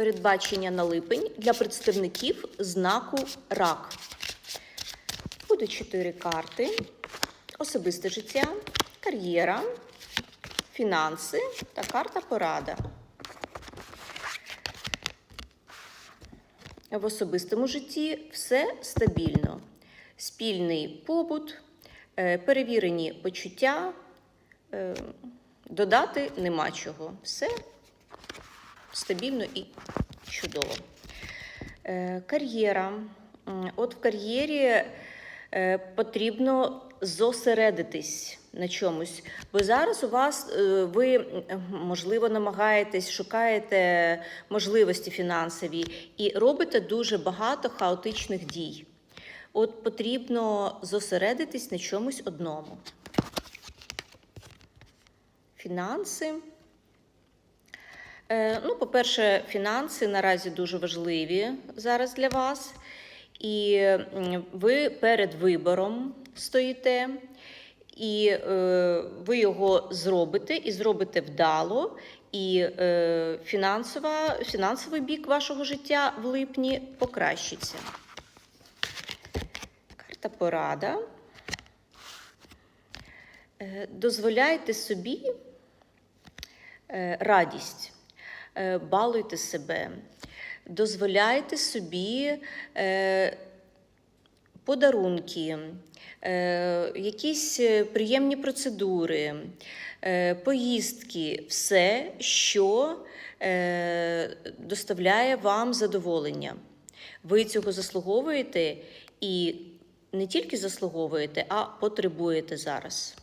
Передбачення на липень для представників знаку рак. Буде чотири карти: особисте життя, кар'єра, фінанси та карта порада. В особистому житті все стабільно. Спільний побут, е, перевірені почуття, е, додати нема чого. Все стабільно і чудово. Е, Кар'єра. От в кар'єрі е, потрібно зосередитись на чомусь. Бо зараз у вас е, ви, можливо, намагаєтесь, шукаєте можливості фінансові і робите дуже багато хаотичних дій. От потрібно зосередитись на чомусь одному. Фінанси. Е, Ну, по-перше, фінанси наразі дуже важливі зараз для вас. І ви перед вибором стоїте, і е, ви його зробите, і зробите вдало. І е, фінансова, фінансовий бік вашого життя в липні покращиться. Карта порада. Дозволяйте собі радість, балуйте себе, дозволяйте собі е, подарунки, е, якісь е, приємні процедури, е, поїздки, все, що е, доставляє вам задоволення. Ви цього заслуговуєте і не тільки заслуговуєте, а потребуєте зараз.